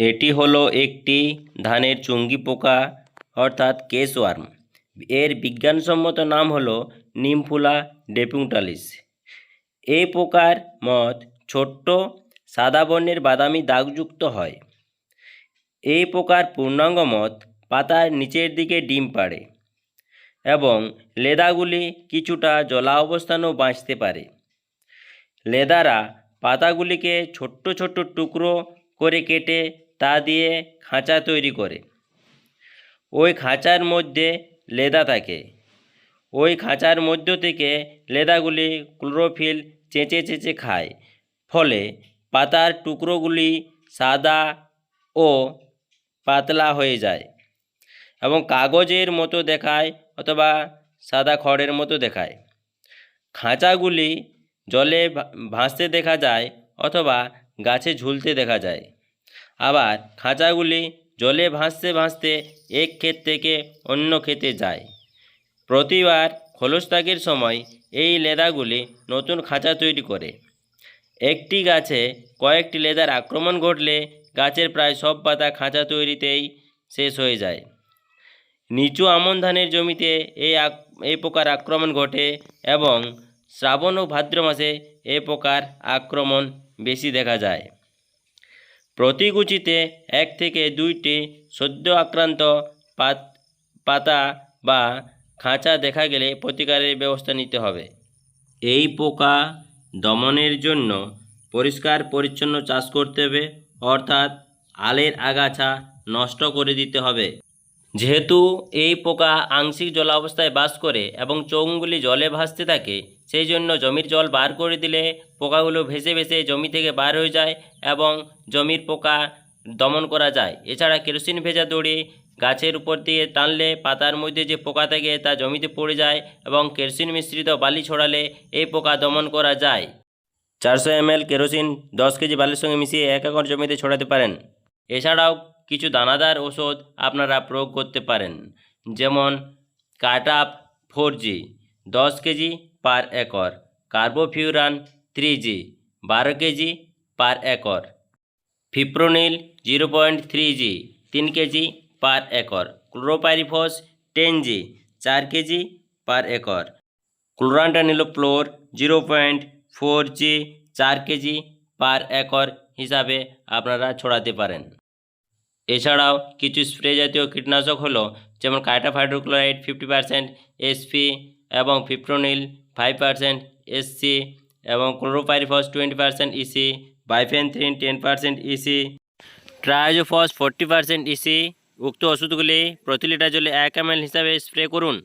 এটি হলো একটি ধানের চুঙ্গি পোকা, অর্থাৎ কেসওয়ার্ম এর বিজ্ঞানসম্মত নাম হলো নিমফুলা ডেপুংটালিস। এই পোকার মথ ছোট্ট, সাদা বর্ণের বাদামি দাগযুক্ত হয়। এই পোকার পূর্ণাঙ্গ মত পাতার নিচের দিকে ডিম পাড়ে এবং লেদাগুলি কিছুটা জলা অবস্থানেও বাঁচতে পারে। লেদারা পাতাগুলিকে ছোট্ট ছোট্ট টুকরো করে কেটে তা দিয়ে খাঁচা তৈরি করে। ওই খাঁচার মধ্যে লেদা থাকে। ওই খাঁচার মধ্য থেকে লেদাগুলি ক্লোরোফিল চেঁচে চেঁচে খায়। ফলে পাতার টুকরোগুলি সাদা ও পাতলা হয়ে যায় এবং কাগজের মতো দেখায় অথবা সাদা খড়ের মতো দেখায়। খাঁচাগুলি জলে ভাসতে দেখা যায় অথবা গাছে ঝুলতে দেখা যায়। আবার খাঁচাগুলি জলে ভাসতে ভাসতে এক ক্ষেত থেকে অন্য ক্ষেতে যায়। প্রতিবার খোলসতাকের সময় এই লেদাগুলি নতুন খাঁচা তৈরি করে। একটি গাছে কয়েকটি লেদার আক্রমণ ঘটলে গাছের প্রায় সব পাতা খাঁচা তৈরিতেই শেষ হয়ে যায়। নিচু আমন ধানের জমিতে এই এই পোকার আক্রমণ ঘটে এবং শ্রাবণ ও ভাদ্র মাসে এ পোকার আক্রমণ বেশি দেখা যায়। প্রতি গুচিতে এক থেকে দুইটি সদ্য আক্রান্ত পাতা বা খাঁচা দেখা গেলে প্রতিকারের ব্যবস্থা নিতে হবে। এই পোকা দমনের জন্য পরিষ্কার পরিচ্ছন্ন চাষ করতে হবে, অর্থাৎ আলের আগাছা নষ্ট করে দিতে হবে। যেহেতু এই পোকা আংশিক জলাবস্থায় বাস করে এবং চোঙগুলি জলে ভাসতে থাকে, সেই জন্য জমির জল বার করে দিলে পোকাগুলো ভেসে ভেসে জমি থেকে বার হয়ে যায় এবং জমির পোকা দমন করা যায়। এছাড়া কেরোসিন ভেজা দড়ি গাছের উপর দিয়ে টানলে পাতার মধ্যে যে পোকা থাকে তা জমিতে পড়ে যায় এবং কেরোসিন মিশ্রিত বালি ছড়ালে এই পোকা দমন করা যায়। চারশো এমএল কেরোসিন দশ কেজি বালির সঙ্গে মিশিয়ে এক একর জমিতে ছড়াতে পারেন। এছাড়াও কিছু দানাদার ওষুধ আপনারা প্রয়োগ করতে পারেন। যেমন কাটাপ ফোর জি, দশ KG per acre, carbofuran three G, বারো KG per acre, fipronil zero point three G, তিন KG per acre, chlorpyrifos ten G, চার KG per acre, chlorantraniliprole zero point four G, চার কেজি পার একর হিসাবে আপনারা ছড়াতে পারেন। এছাড়াও কিছু স্প্রে জাতীয় কীটনাশক হলো, যেমন কায়টা হাইড্রোক্লোরাইড ফিফটি পার্সেন্ট এসপি এবং ফিপ্রোনিল ফাইভ পার্সেন্ট এসসি এবং chlorpyrifos twenty percent EC bifenthrin ten percent EC triazophos forty percent EC উক্ত ওষুধগুলি প্রতি লিটার জলে এক এম হিসাবে স্প্রে করুন।